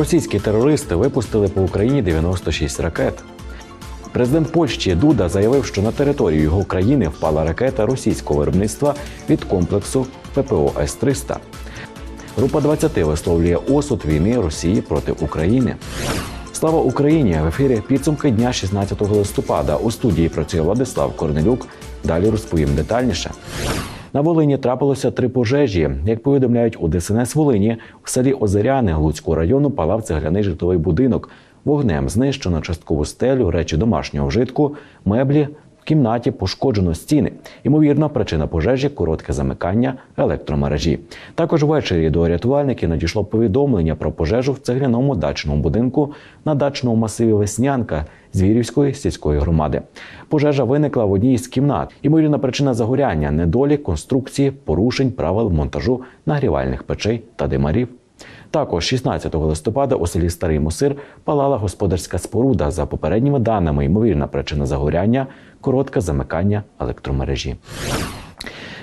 Російські терористи випустили по Україні 96 ракет. Президент Польщі Дуда заявив, що на територію його країни впала ракета російського виробництва від комплексу ППО С-300. Група 20 висловлює осуд війни Росії проти України. Слава Україні! В ефірі підсумки дня 16 листопада. У студії працює Владислав Корнелюк. Далі розповім детальніше. На Волині трапилося три пожежі. Як повідомляють у ДСНС Волині, в селі Озеряни Луцького району палав цегляний житловий будинок. Вогнем знищено часткову стелю, речі домашнього вжитку, меблі. В кімнаті пошкоджено стіни. Ймовірно, причина пожежі коротке замикання електромережі. Також ввечері до рятувальників надійшло повідомлення про пожежу в цегляному дачному будинку на дачному масиві Веснянка Звірівської сільської громади. Пожежа виникла в одній з кімнат. Ймовірна причина загоряння недолік конструкції, порушень правил монтажу нагрівальних печей та димарів. Також 16 листопада у селі Старий Мусир палала господарська споруда. За попередніми даними, ймовірна причина загоряння коротке замикання електромережі.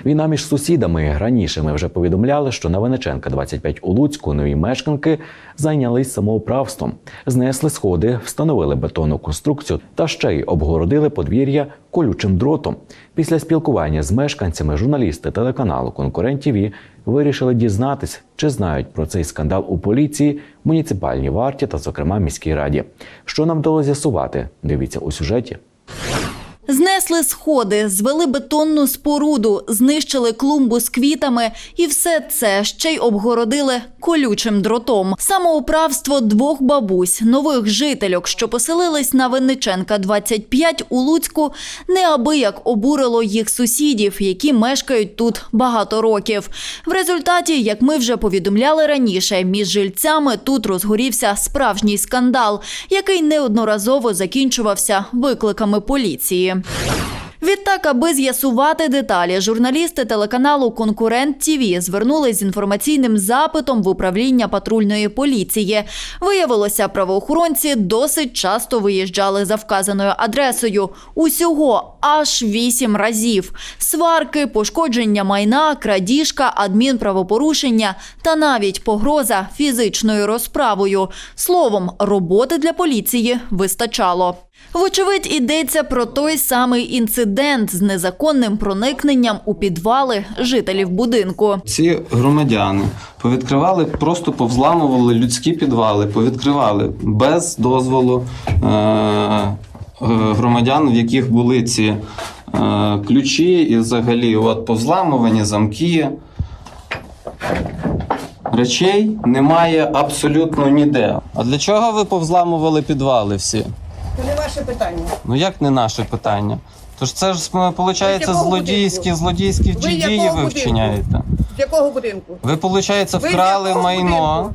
Війна між сусідами раніше ми вже повідомляли, що на Венеченка 25 у Луцьку нові мешканки зайнялись самоуправством, знесли сходи, встановили бетонну конструкцію та ще й обгородили подвір'я колючим дротом. Після спілкування з мешканцями журналісти телеканалу Конкурент ТІВІ вирішили дізнатись, чи знають про цей скандал у поліції, муніципальній варті та, зокрема, міській раді. Що нам вдалося з'ясувати? Дивіться у сюжеті. Знесли сходи, звели бетонну споруду, знищили клумбу з квітами і все це ще й обгородили колючим дротом. Самоуправство двох бабусь, нових жительок, що поселились на Винниченка 25 у Луцьку, неабияк обурило їх сусідів, які мешкають тут багато років. В результаті, як ми вже повідомляли раніше, між жильцями тут розгорівся справжній скандал, який неодноразово закінчувався викликами поліції. Відтак, аби з'ясувати деталі, журналісти телеканалу Конкурент ТІВІ звернулись з інформаційним запитом в управління патрульної поліції. Виявилося, правоохоронці досить часто виїжджали за вказаною адресою. Усього аж вісім разів: сварки, пошкодження майна, крадіжка, адмінправопорушення та навіть погроза фізичною розправою. Словом, роботи для поліції вистачало. Вочевидь, йдеться про той самий інцидент з незаконним проникненням у підвали жителів будинку. Ці громадяни повідкривали, просто повзламували людські підвали, повідкривали без дозволу е- е- громадян, в яких були ці е- ключі, і взагалі от повзламувані замки. Речей немає абсолютно ніде. А для чого ви повзламували підвали всі? Ваше питання. Ну як не наше питання? Тож це ж виходить якого злодійські, будинку? злодійські Ви дії якого ви будинку? вчиняєте. З якого будинку? Ви, виходить, Ви вкрали якого майно.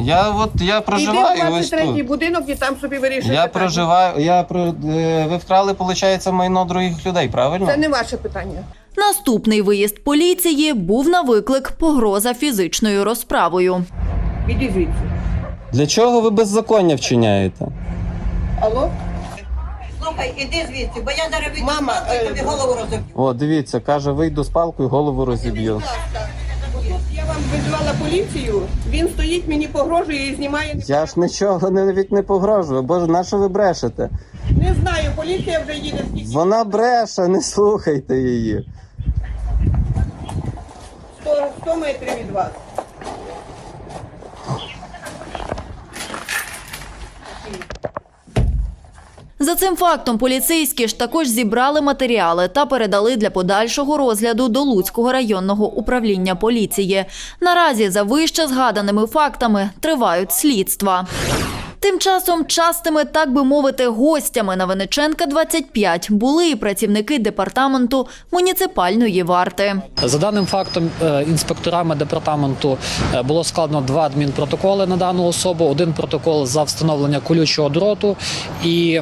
Я от я проживаю Іди в ось 23-й тут. будинок і там собі вирішуєте. Я питання. проживаю. Я про е, ви вкрали, виходить, майно других людей, правильно? Це не ваше питання. Наступний виїзд поліції був на виклик погроза фізичною розправою. Іди звідси. Для чого ви беззаконня вчиняєте? Алло? Слухай, іди звідси, бо я зараз відійду Мама, і е, тобі голову розоб'ю. О, дивіться, каже, вийду з палкою, голову розіб'ю. Я вам визвала поліцію, він стоїть, мені погрожує і знімає. Я ж нічого навіть не погрожую. Боже, на що ви брешете? Не знаю, поліція вже їде скільки. Вона бреше, не слухайте її. 100, 100 метрів від вас. За цим фактом поліцейські ж також зібрали матеріали та передали для подальшого розгляду до Луцького районного управління поліції. Наразі за вище згаданими фактами тривають слідства. Тим часом частими, так би мовити, гостями на Венеченка 25 були і працівники департаменту муніципальної варти. За даним фактом, е, інспекторами департаменту е, було складено два адмінпротоколи на дану особу. Один протокол за встановлення колючого дроту і.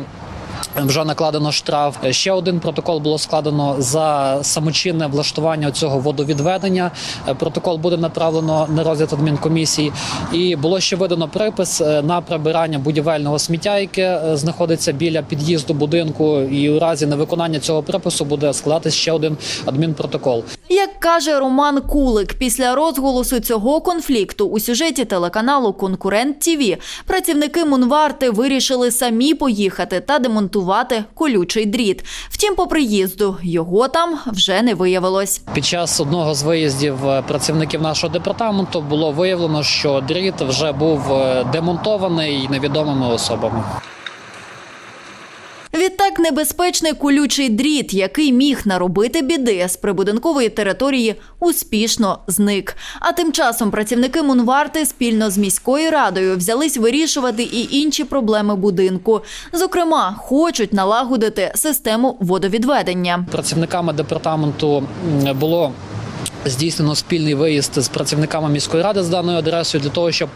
Вже накладено штраф. Ще один протокол було складено за самочинне влаштування цього водовідведення. Протокол буде направлено на розгляд адмінкомісії. І було ще видано припис е, на прибирання будівельного сміття, яке е, знаходиться біля під'їзду будинку. І у разі невиконання цього припису буде складатись ще один адмінпротокол. Як каже Роман Кулик, після розголосу цього конфлікту у сюжеті телеканалу Конкурент ТІВІ працівники Мунварти вирішили самі поїхати та демонтувати колючий дріт. Втім, по приїзду його там вже не виявилось. Під час одного з виїздів е, працівників нашого департаменту було виявлено, що дріт вже був е, демонтований невідомими особами. Відтак небезпечний колючий дріт, який міг наробити біди з прибудинкової території, успішно зник. А тим часом працівники Мунварти спільно з міською радою взялись вирішувати і інші проблеми будинку. Зокрема, хочуть налагодити систему водовідведення. Працівниками департаменту було. Здійснено спільний виїзд з працівниками міської ради з даною адресою для того, щоб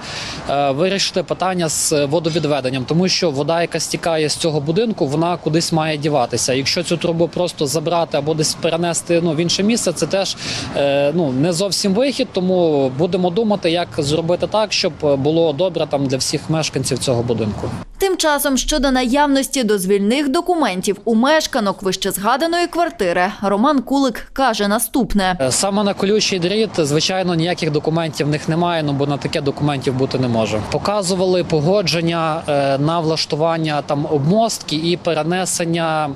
е, вирішити питання з водовідведенням, тому що вода, яка стікає з цього будинку, вона кудись має діватися. Якщо цю трубу просто забрати або десь перенести ну, в інше місце, це теж е, ну не зовсім вихід. Тому будемо думати, як зробити так, щоб було добре там для всіх мешканців цього будинку. Тим часом щодо наявності дозвільних документів у мешканок вищезгаданої квартири, Роман Кулик каже наступне. Е, Саме на колючий дріт, звичайно, ніяких документів в них немає, ну бо на таке документів бути не може. Показували погодження е, на влаштування там обмостки і перенесення.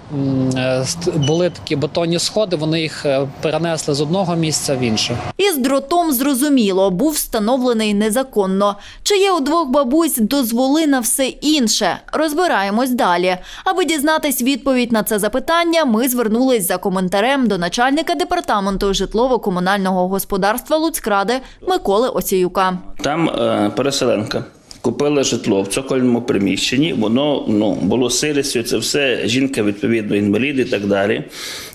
е, Були такі бетонні сходи. Вони їх е, перенесли з одного місця в інше. Із дротом зрозуміло, був встановлений незаконно. Чи є у двох бабусь дозволи на все інше? Розбираємось далі. Аби дізнатись відповідь на це запитання, ми звернулись за коментарем до начальника департаменту житлово-комунального господарства Луцькради Миколи Осіюка. Там е, переселенка. Купила житло в цокольному приміщенні, воно ну, було сирістю, це все жінка, відповідно, інвалід і так далі.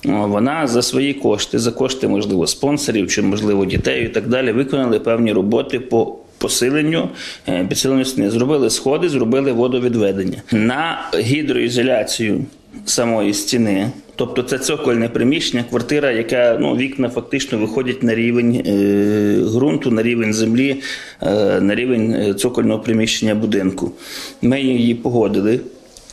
Вона за свої кошти, за кошти, можливо, спонсорів чи, можливо, дітей і так далі, виконали певні роботи по посиленню, е, підсиленню стіни. Зробили сходи, зробили водовідведення. На гідроізоляцію самої стіни. Тобто це цокольне приміщення, квартира, яка ну, вікна фактично виходять на рівень е, ґрунту, на рівень землі, е, на рівень е, цокольного приміщення будинку. Ми її погодили.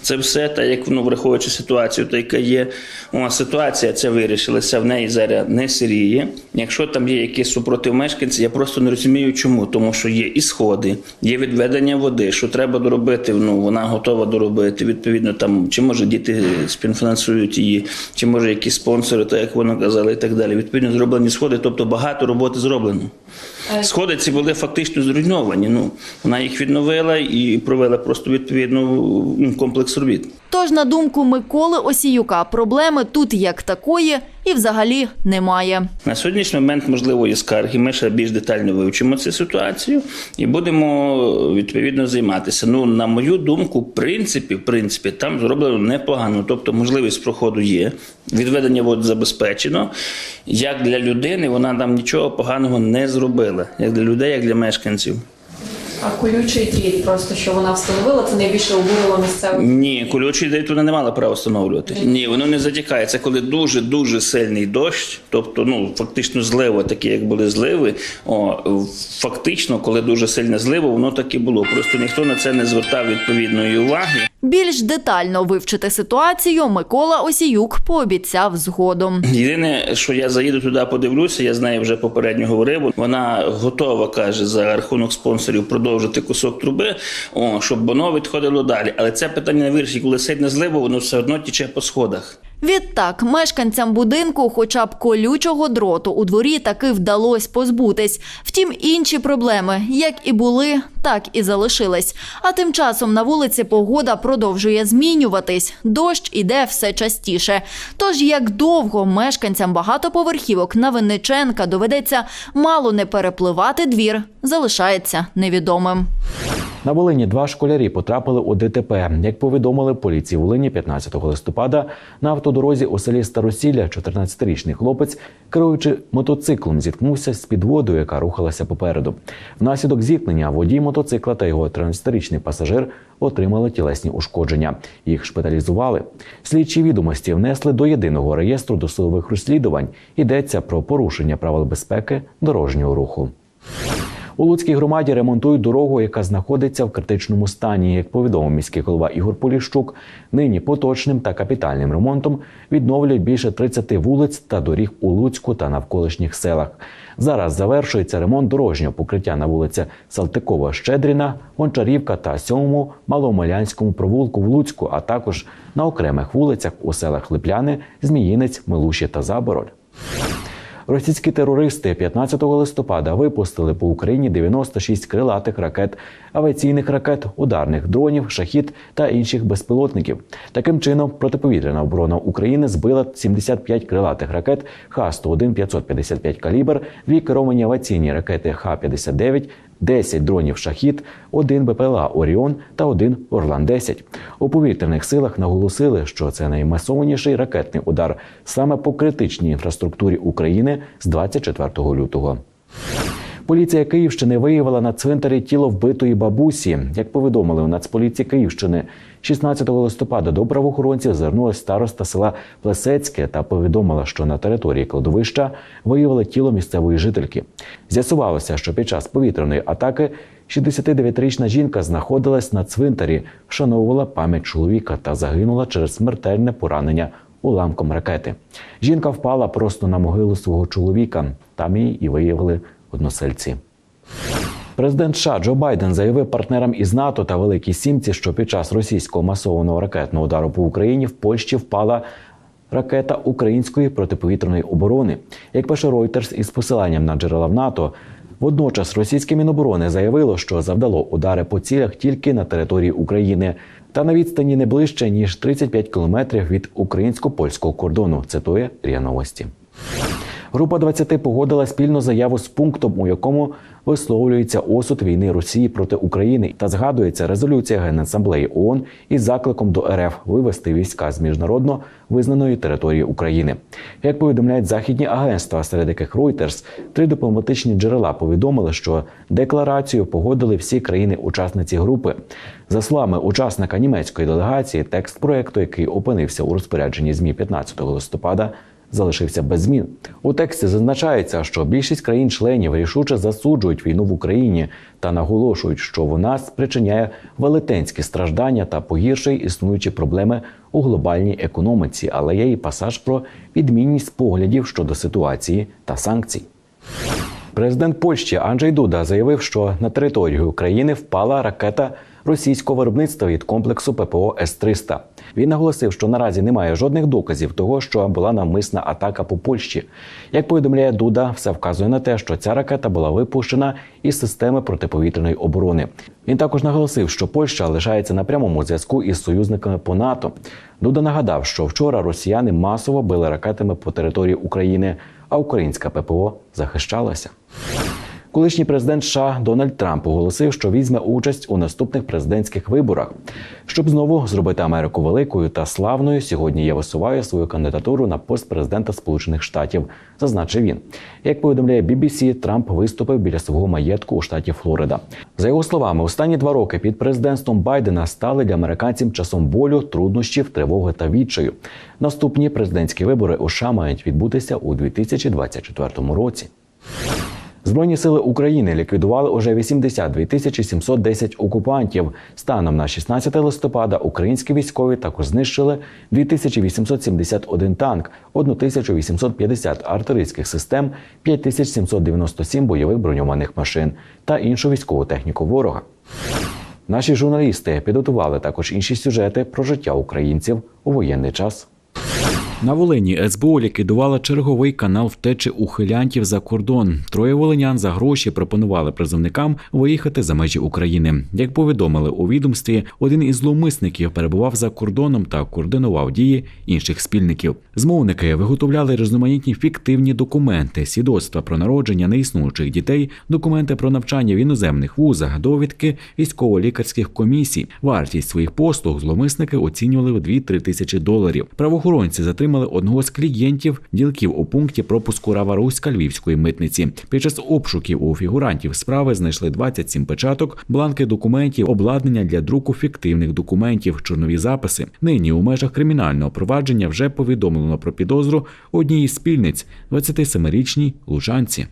Це все, так як ну, враховуючи ситуацію, та яка є. О, ситуація ця вирішилася, в неї зараз не сиріє. Якщо там є якісь супротив мешканців, я просто не розумію, чому. Тому що є і сходи, є відведення води, що треба доробити. Ну вона готова доробити. Відповідно, там чи може діти співфінансують її, чи може якісь спонсори, так як вони казали, і так далі. Відповідно, зроблені сходи, тобто багато роботи зроблено. Сходи ці були фактично зруйновані. Ну вона їх відновила і провела просто відповідно комплекс робіт. Тож, на думку Миколи Осіюка, проблеми тут як такої і взагалі немає. На сьогоднішній момент можливо є скарги. Ми ще більш детально вивчимо цю ситуацію і будемо відповідно займатися. Ну на мою думку, в принципі, в принципі, там зроблено непогано. Тобто, можливість проходу є, відведення вод забезпечено. Як для людини, вона там нічого поганого не зробила. Як для людей, як для мешканців. А колючий дріт, просто що вона встановила, це найбільше обурило місцевих. Ні, колючий дріт вона не мала права встановлювати. Ні, воно не затікає. Це коли дуже дуже сильний дощ, тобто, ну фактично зливи, такі як були зливи. О, фактично, коли дуже сильне зливо, воно так і було. Просто ніхто на це не звертав відповідної уваги. Більш детально вивчити ситуацію Микола Осіюк пообіцяв згодом. Єдине, що я заїду туди, подивлюся, я з нею вже попередньо говорив. Вона готова каже за рахунок спонсорів продовжити кусок труби, о, щоб воно відходило далі. Але це питання не вирішить, коли сильне зливо, воно все одно тіче по сходах. Відтак, мешканцям будинку, хоча б колючого дроту у дворі таки вдалося позбутись. Втім, інші проблеми, як і були, так і залишились. А тим часом на вулиці погода продовжує змінюватись. Дощ іде все частіше. Тож, як довго мешканцям багатоповерхівок на Винниченка доведеться мало не перепливати двір, залишається невідомим. На Волині два школярі потрапили у ДТП. Як повідомили поліції Волині 15 листопада, на автодорозі у селі Старосілля 14-річний хлопець, керуючи мотоциклом, зіткнувся з підводою, яка рухалася попереду. Внаслідок зіткнення водій мотоцикла та його 13-річний пасажир отримали тілесні ушкодження. Їх шпиталізували. Слідчі відомості внесли до єдиного реєстру досудових розслідувань. Йдеться про порушення правил безпеки дорожнього руху. У Луцькій громаді ремонтують дорогу, яка знаходиться в критичному стані. Як повідомив міський голова Ігор Поліщук, нині поточним та капітальним ремонтом відновлюють більше 30 вулиць та доріг у Луцьку та навколишніх селах. Зараз завершується ремонт дорожнього покриття на вулиці Салтикова Щедріна, Гончарівка та сьомому Маломалянському провулку в Луцьку, а також на окремих вулицях у селах Липляни, Зміїнець, Милуші та Забороль. Російські терористи 15 листопада випустили по Україні 96 крилатих ракет, авіаційних ракет, ударних дронів, шахід та інших безпілотників. Таким чином, протиповітряна оборона України збила 75 крилатих ракет Х-101 555 калібр, дві керовані авіаційні ракети Х-59, 10 дронів шахід, один БПЛА Оріон та один Орлан-10. У повітряних силах наголосили, що це наймасованіший ракетний удар саме по критичній інфраструктурі України з 24 лютого. Поліція Київщини виявила на цвинтарі тіло вбитої бабусі. Як повідомили у Нацполіції Київщини, 16 листопада до правоохоронців звернулася староста села Плесецьке та повідомила, що на території кладовища виявили тіло місцевої жительки. З'ясувалося, що під час повітряної атаки 69-річна жінка знаходилась на цвинтарі, вшановувала пам'ять чоловіка та загинула через смертельне поранення уламком ракети. Жінка впала просто на могилу свого чоловіка. Там її і виявили односельці. Президент США Джо Байден заявив партнерам із НАТО та Великій Сімці, що під час російського масованого ракетного удару по Україні в Польщі впала ракета української протиповітряної оборони. Як пише Reuters із посиланням на джерела в НАТО, водночас російське міноборони заявило, що завдало удари по цілях тільки на території України та на відстані не ближче ніж 35 кілометрів від українсько-польського кордону. Цитує РІА Новості. Група 20 погодила спільну заяву з пунктом, у якому висловлюється осуд війни Росії проти України та згадується резолюція Генасамблеї ООН із закликом до РФ вивести війська з міжнародно визнаної території України. Як повідомляють західні агентства, серед яких Reuters, три дипломатичні джерела повідомили, що декларацію погодили всі країни-учасниці групи. За словами учасника німецької делегації, текст проекту, який опинився у розпорядженні змі 15 листопада залишився без змін. У тексті зазначається, що більшість країн-членів рішуче засуджують війну в Україні та наголошують, що вона спричиняє велетенські страждання та погіршує існуючі проблеми у глобальній економіці, але є і пасаж про відмінність поглядів щодо ситуації та санкцій. Президент Польщі Анджей Дуда заявив, що на територію України впала ракета російського виробництва від комплексу ППО С-300. Він наголосив, що наразі немає жодних доказів того, що була навмисна атака по Польщі. Як повідомляє Дуда, все вказує на те, що ця ракета була випущена із системи протиповітряної оборони. Він також наголосив, що Польща лишається на прямому зв'язку із союзниками по НАТО. Дуда нагадав, що вчора росіяни масово били ракетами по території України, а українська ППО захищалася. Колишній президент США Дональд Трамп оголосив, що візьме участь у наступних президентських виборах. Щоб знову зробити Америку великою та славною, сьогодні я висуваю свою кандидатуру на пост президента Сполучених Штатів, зазначив він. Як повідомляє BBC, Трамп виступив біля свого маєтку у штаті Флорида. За його словами, останні два роки під президентством Байдена стали для американців часом болю, труднощів, тривоги та відчаю. Наступні президентські вибори у США мають відбутися у 2024 році. Збройні сили України ліквідували уже 82 тисячі 710 окупантів. Станом на 16 листопада українські військові також знищили 2871 танк, 1850 артилерійських систем, 5797 бойових броньованих машин та іншу військову техніку ворога. Наші журналісти підготували також інші сюжети про життя українців у воєнний час. На Волині СБУ ліквідувала черговий канал втечі ухилянтів за кордон. Троє волинян за гроші пропонували призовникам виїхати за межі України. Як повідомили у відомстві, один із зловмисників перебував за кордоном та координував дії інших спільників. Змовники виготовляли різноманітні фіктивні документи, свідоцтва про народження неіснуючих дітей, документи про навчання в іноземних вузах, довідки військово-лікарських комісій. Вартість своїх послуг зловмисники оцінювали в 2-3 тисячі доларів. Правоохоронці затримали одного з клієнтів ділків у пункті пропуску Раваруська Львівської митниці. Під час обшуків у фігурантів справи знайшли 27 печаток, бланки документів, обладнання для друку фіктивних документів, чорнові записи. Нині у межах кримінального провадження вже повідомлено про підозру однієї спільниць 27-річній лужанці.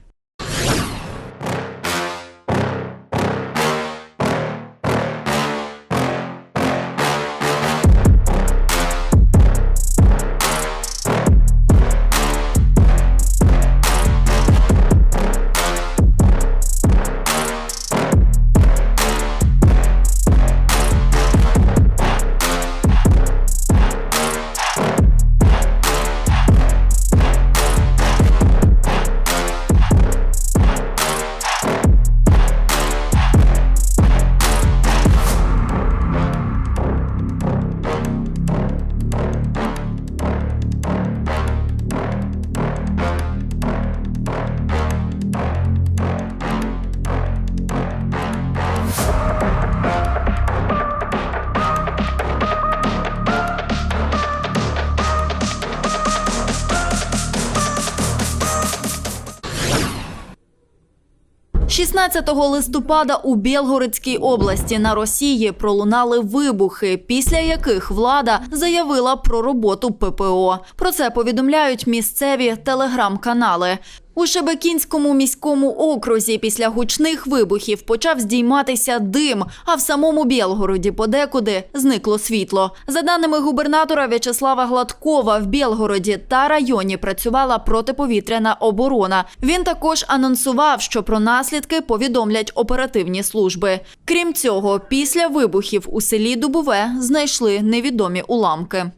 16 листопада у Білгородській області на Росії пролунали вибухи, після яких влада заявила про роботу ППО. Про це повідомляють місцеві телеграм-канали. У Шебекінському міському окрузі після гучних вибухів почав здійматися дим, а в самому Білгороді подекуди зникло світло. За даними губернатора В'ячеслава Гладкова, в Білгороді та районі працювала протиповітряна оборона. Він також анонсував, що про наслідки повідомлять оперативні служби. Крім цього, після вибухів у селі Дубове знайшли невідомі уламки.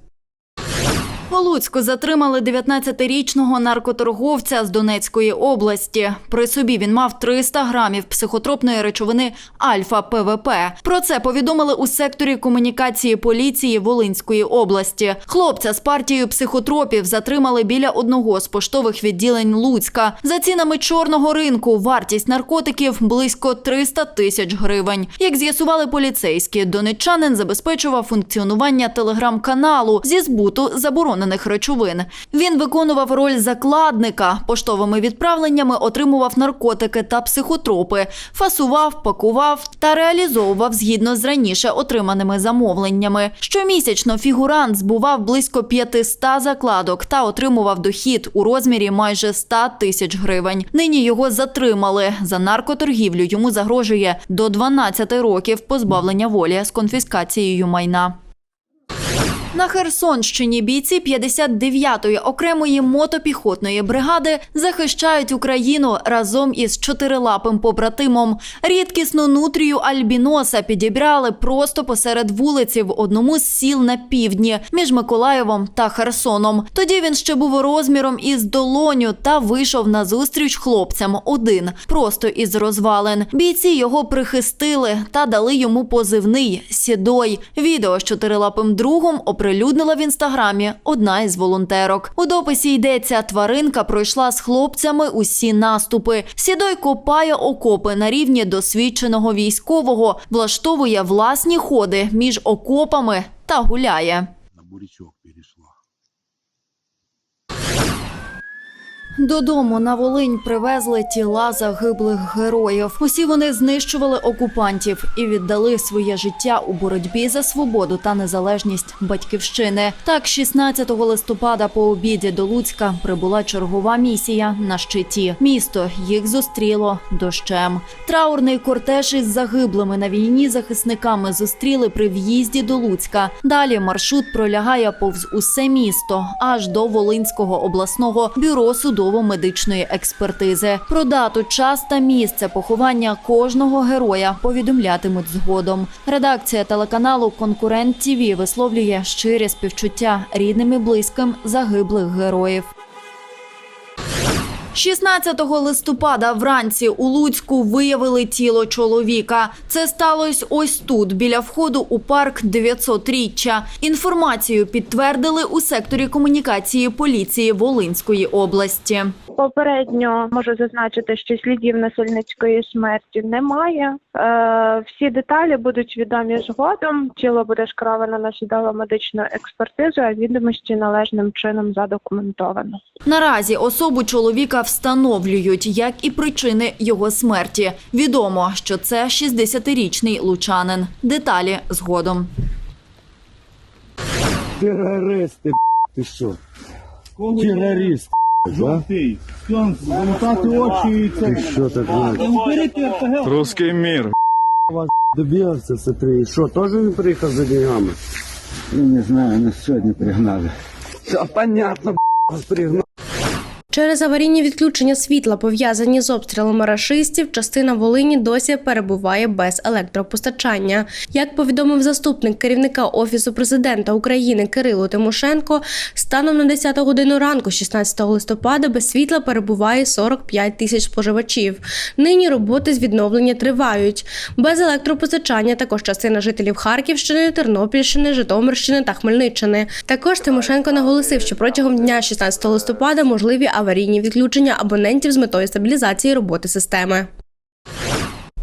У Луцьку затримали 19-річного наркоторговця з Донецької області. При собі він мав 300 грамів психотропної речовини Альфа ПВП. Про це повідомили у секторі комунікації поліції Волинської області. Хлопця з партією психотропів затримали біля одного з поштових відділень Луцька. За цінами чорного ринку вартість наркотиків близько 300 тисяч гривень. Як з'ясували поліцейські, донеччанин забезпечував функціонування телеграм-каналу зі збуту заборонених речовин. Він виконував роль закладника, поштовими відправленнями отримував наркотики та психотропи, фасував, пакував та реалізовував згідно з раніше отриманими замовленнями. Щомісячно фігурант збував близько 500 закладок та отримував дохід у розмірі майже 100 тисяч гривень. Нині його затримали за наркоторгівлю. Йому загрожує до 12 років позбавлення волі з конфіскацією майна. На Херсонщині бійці 59-ї окремої мотопіхотної бригади захищають Україну разом із чотирилапим побратимом. Рідкісну нутрію альбіноса підібрали просто посеред вулиці в одному з сіл на півдні між Миколаєвом та Херсоном. Тоді він ще був розміром із долоню та вийшов на зустріч хлопцям один, просто із розвалин. Бійці його прихистили та дали йому позивний сідой. Відео з чотирилапим другом оприлюднила в інстаграмі одна із волонтерок. У дописі йдеться: тваринка пройшла з хлопцями усі наступи. Сідой копає окопи на рівні досвідченого військового, влаштовує власні ходи між окопами та гуляє. на бурячок. Додому на Волинь привезли тіла загиблих героїв. Усі вони знищували окупантів і віддали своє життя у боротьбі за свободу та незалежність батьківщини. Так, 16 листопада по обіді до Луцька прибула чергова місія на щиті. Місто їх зустріло дощем. Траурний кортеж із загиблими на війні захисниками зустріли при в'їзді до Луцька. Далі маршрут пролягає повз усе місто аж до Волинського обласного бюро судово-медичної експертизи. Про дату, час та місце поховання кожного героя повідомлятимуть згодом. Редакція телеканалу Конкурент ТІВІ висловлює щире співчуття рідним і близьким загиблих героїв. 16 листопада вранці у Луцьку виявили тіло чоловіка. Це сталося ось тут, біля входу у парк 900-річчя. Інформацію підтвердили у секторі комунікації поліції Волинської області. Попередньо можу зазначити, що слідів насильницької смерті немає. Е, всі деталі будуть відомі згодом. Тіло буде скеровано на судово медичну експертизу, а відомості належним чином задокументовано. Наразі особу чоловіка встановлюють, як і причини його смерті. Відомо, що це 60-річний лучанин. Деталі згодом. Терористи, ти що? Терорист? Замотати очі і Ти що так знаєш? Русський мір. Добився, смотри. Що, теж він приїхав за деньгами? Ну, не знаю, нас сьогодні пригнали. Все понятно, пригнали. Через аварійні відключення світла, пов'язані з обстрілами рашистів, частина Волині досі перебуває без електропостачання. Як повідомив заступник керівника офісу президента України Кирило Тимошенко, станом на 10 годину ранку, 16 листопада, без світла перебуває 45 тисяч споживачів. Нині роботи з відновлення тривають. Без електропостачання також частина жителів Харківщини, Тернопільщини, Житомирщини та Хмельниччини. Також Тимошенко наголосив, що протягом дня 16 листопада можливі аварійні відключення абонентів з метою стабілізації роботи системи.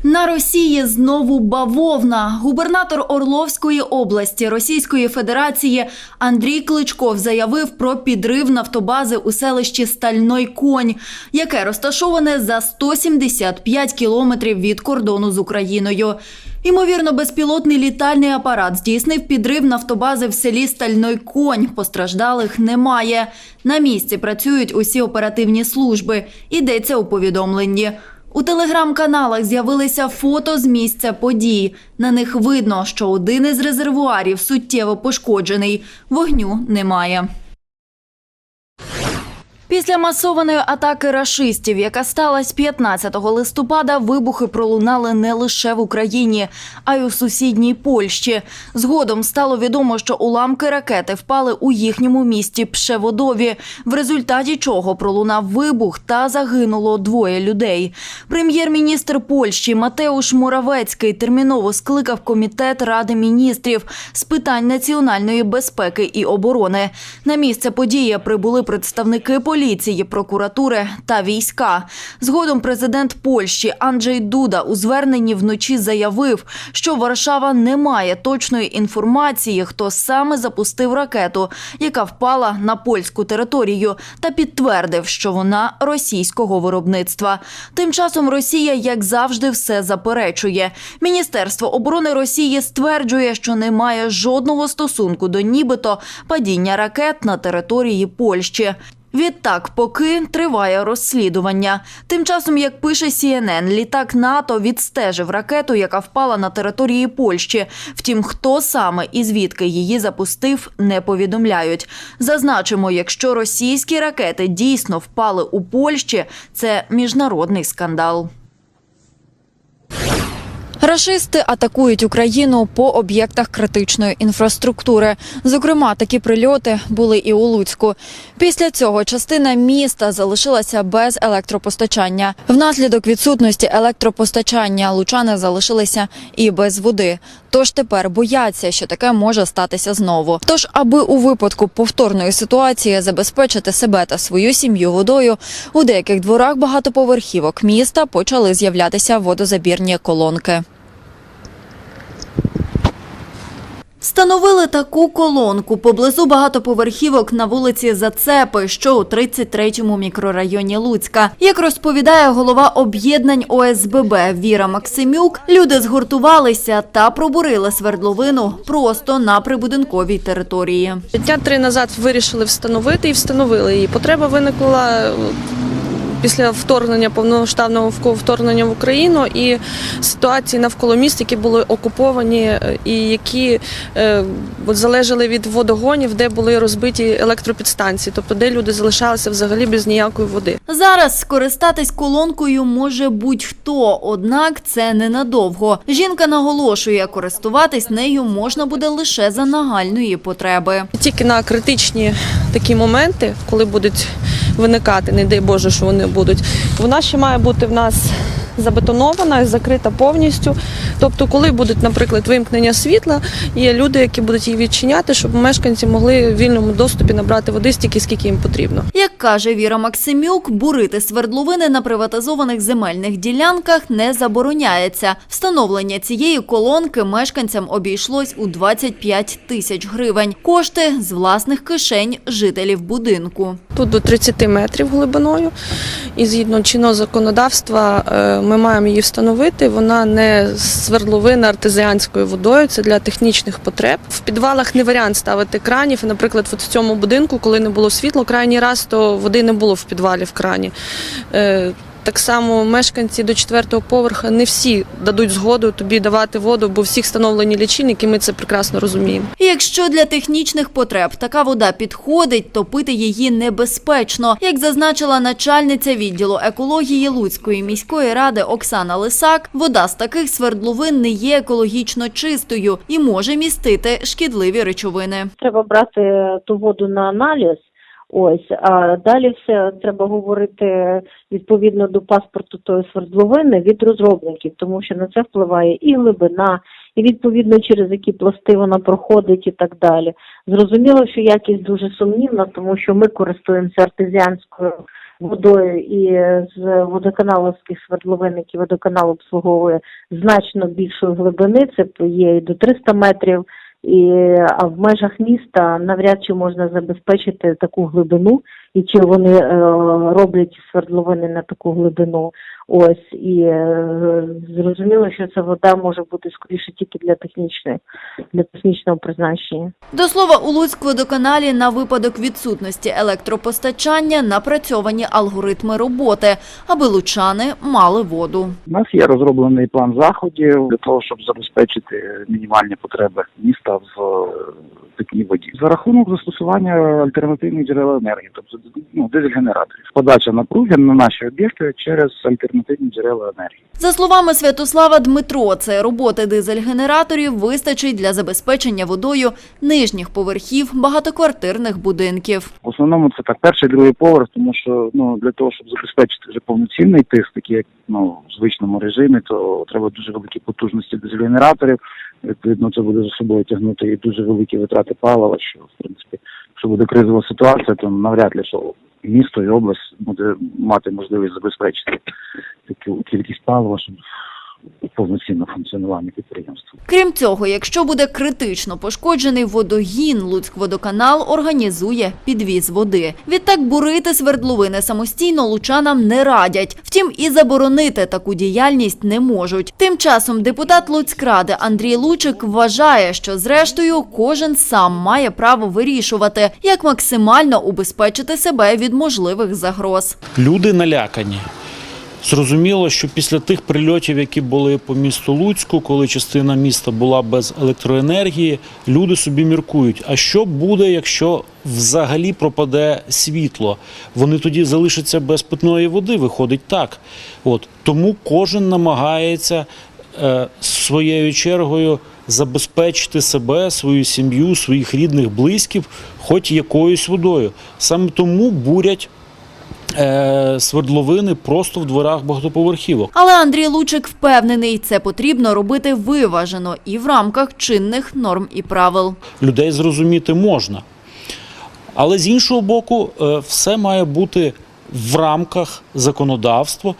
На Росії знову бавовна. Губернатор Орловської області Російської Федерації Андрій Кличков заявив про підрив нафтобази у селищі Стальной Конь, яке розташоване за 175 кілометрів від кордону з Україною. Ймовірно, безпілотний літальний апарат здійснив підрив нафтобази в селі Стальной Конь. Постраждалих немає. На місці працюють усі оперативні служби. Йдеться у повідомленні. У телеграм-каналах з'явилися фото з місця подій. На них видно, що один із резервуарів суттєво пошкоджений. Вогню немає. Після масованої атаки рашистів, яка сталася 15 листопада, вибухи пролунали не лише в Україні, а й у сусідній Польщі. Згодом стало відомо, що уламки ракети впали у їхньому місті Пшеводові, в результаті чого пролунав вибух та загинуло двоє людей. Прем'єр-міністр Польщі Матеуш Моравецький терміново скликав комітет Ради міністрів з питань національної безпеки і оборони. На місце події прибули представники поліції, прокуратури та війська. Згодом президент Польщі Анджей Дуда у зверненні вночі заявив, що Варшава не має точної інформації, хто саме запустив ракету, яка впала на польську територію, та підтвердив, що вона російського виробництва. Тим часом Росія, як завжди, все заперечує. Міністерство оборони Росії стверджує, що не має жодного стосунку до нібито падіння ракет на території Польщі. Відтак, поки триває розслідування. Тим часом, як пише CNN, літак НАТО відстежив ракету, яка впала на території Польщі. Втім, хто саме і звідки її запустив, не повідомляють. Зазначимо, якщо російські ракети дійсно впали у Польщі, це міжнародний скандал. Рашисти атакують Україну по об'єктах критичної інфраструктури. Зокрема, такі прильоти були і у Луцьку. Після цього частина міста залишилася без електропостачання. Внаслідок відсутності електропостачання лучани залишилися і без води. Тож тепер бояться, що таке може статися знову. Тож, аби у випадку повторної ситуації забезпечити себе та свою сім'ю водою, у деяких дворах багатоповерхівок міста почали з'являтися водозабірні колонки. Встановили таку колонку поблизу багатоповерхівок на вулиці Зацепи, що у 33-му мікрорайоні Луцька. Як розповідає голова об'єднань ОСББ Віра Максимюк, люди згуртувалися та пробурили свердловину просто на прибудинковій території. Дня три назад вирішили встановити і встановили її. Потреба виникла після вторгнення повномасштабного вко- вторгнення в Україну і ситуації навколо міст, які були окуповані е, і які е, от залежали від водогонів, де були розбиті електропідстанції, тобто де люди залишалися взагалі без ніякої води. Зараз скористатись колонкою може будь-хто, однак це ненадовго. Жінка наголошує, користуватись нею можна буде лише за нагальної потреби. Тільки на критичні такі моменти, коли будуть виникати, не дай Боже, що вони будуть, вона ще має бути в нас забетонована і закрита повністю. Тобто, коли будуть, наприклад, вимкнення світла, є люди, які будуть її відчиняти, щоб мешканці могли в вільному доступі набрати води стільки, скільки їм потрібно. Як каже Віра Максимюк, бурити свердловини на приватизованих земельних ділянках не забороняється. Встановлення цієї колонки мешканцям обійшлось у 25 тисяч гривень. Кошти з власних кишень жителів будинку. Тут до 30 метрів глибиною, і згідно чинного законодавства е, ми маємо її встановити. Вона не свердловина артезіанською водою, це для технічних потреб. В підвалах не варіант ставити кранів. Наприклад, от в цьому будинку, коли не було світла, крайній раз то води не було в підвалі в крані. Так само мешканці до четвертого поверха не всі дадуть згоду тобі давати воду, бо всіх встановлені лічильники, ми це прекрасно розуміємо. І Якщо для технічних потреб така вода підходить, то пити її небезпечно. Як зазначила начальниця відділу екології Луцької міської ради Оксана Лисак, вода з таких свердловин не є екологічно чистою і може містити шкідливі речовини. Треба брати ту воду на аналіз. Ось, а далі все треба говорити відповідно до паспорту тої свердловини від розробників, тому що на це впливає і глибина, і відповідно через які пласти вона проходить і так далі. Зрозуміло, що якість дуже сумнівна, тому що ми користуємося артезіанською водою і з водоканаловських свердловин, які водоканал обслуговує значно більшої глибини, це є і до 300 метрів. І а в межах міста навряд чи можна забезпечити таку глибину, і чи вони е, роблять свердловини на таку глибину. Ось і е, зрозуміло, що ця вода може бути скоріше тільки для технічної для технічного призначення. До слова, у Луцькводоканалі на випадок відсутності електропостачання напрацьовані алгоритми роботи, аби лучани мали воду. У нас є розроблений план заходів для того, щоб забезпечити мінімальні потреби міста в е, питній воді за рахунок застосування альтернативних джерел енергії, тобто ну, дизель-генераторів. Подача напруги на наші об'єкти через альтернативні джерела енергії. За словами Святослава Дмитро, це роботи дизель-генераторів вистачить для забезпечення водою нижніх поверхів багатоквартирних будинків. В основному це так перший другий поверх, тому що ну для того, щоб забезпечити вже повноцінний тиск, такий як ну в звичному режимі, то треба дуже великі потужності дизель-генераторів. Відповідно, це буде за собою тягнути і дуже великі витрати палива. Що в принципі, якщо буде кризова ситуація, то навряд ли що місто і область буде мати можливість забезпечити таку кількість палива, щоб повноцінне функціонування підприємства. Крім цього, якщо буде критично пошкоджений водогін, Луцькводоканал організує підвіз води. Відтак бурити свердловини самостійно лучанам не радять. Втім, і заборонити таку діяльність не можуть. Тим часом депутат Луцькради Андрій Лучик вважає, що зрештою кожен сам має право вирішувати, як максимально убезпечити себе від можливих загроз. Люди налякані. Зрозуміло, що після тих прильотів, які були по місту Луцьку, коли частина міста була без електроенергії, люди собі міркують. А що буде, якщо взагалі пропаде світло? Вони тоді залишаться без питної води. Виходить так. От тому кожен намагається е, своєю чергою забезпечити себе, свою сім'ю, своїх рідних, близьких, хоч якоюсь водою. Саме тому бурять е, свердловини просто в дворах багатоповерхівок. Але Андрій Лучик впевнений, це потрібно робити виважено і в рамках чинних норм і правил. Людей зрозуміти можна. Але з іншого боку, е, все має бути в рамках законодавства.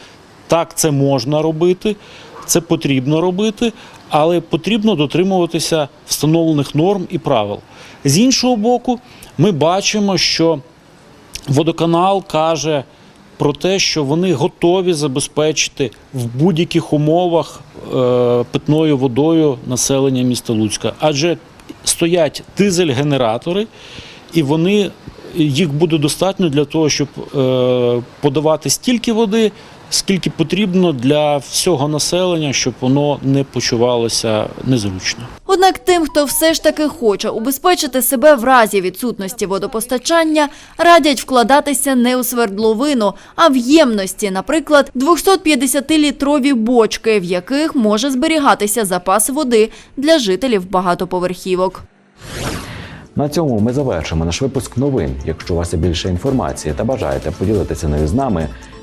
Так, це можна робити, це потрібно робити, але потрібно дотримуватися встановлених норм і правил. З іншого боку, ми бачимо, що водоканал каже про те, що вони готові забезпечити в будь-яких умовах е, питною водою населення міста Луцька. Адже стоять дизель-генератори, і вони їх буде достатньо для того, щоб е, подавати стільки води, скільки потрібно для всього населення, щоб воно не почувалося незручно. Однак тим, хто все ж таки хоче убезпечити себе в разі відсутності водопостачання, радять вкладатися не у свердловину, а в ємності, наприклад, 250-літрові бочки, в яких може зберігатися запас води для жителів багатоповерхівок. На цьому ми завершимо наш випуск новин. Якщо у вас є більше інформації та бажаєте поділитися нею з нами,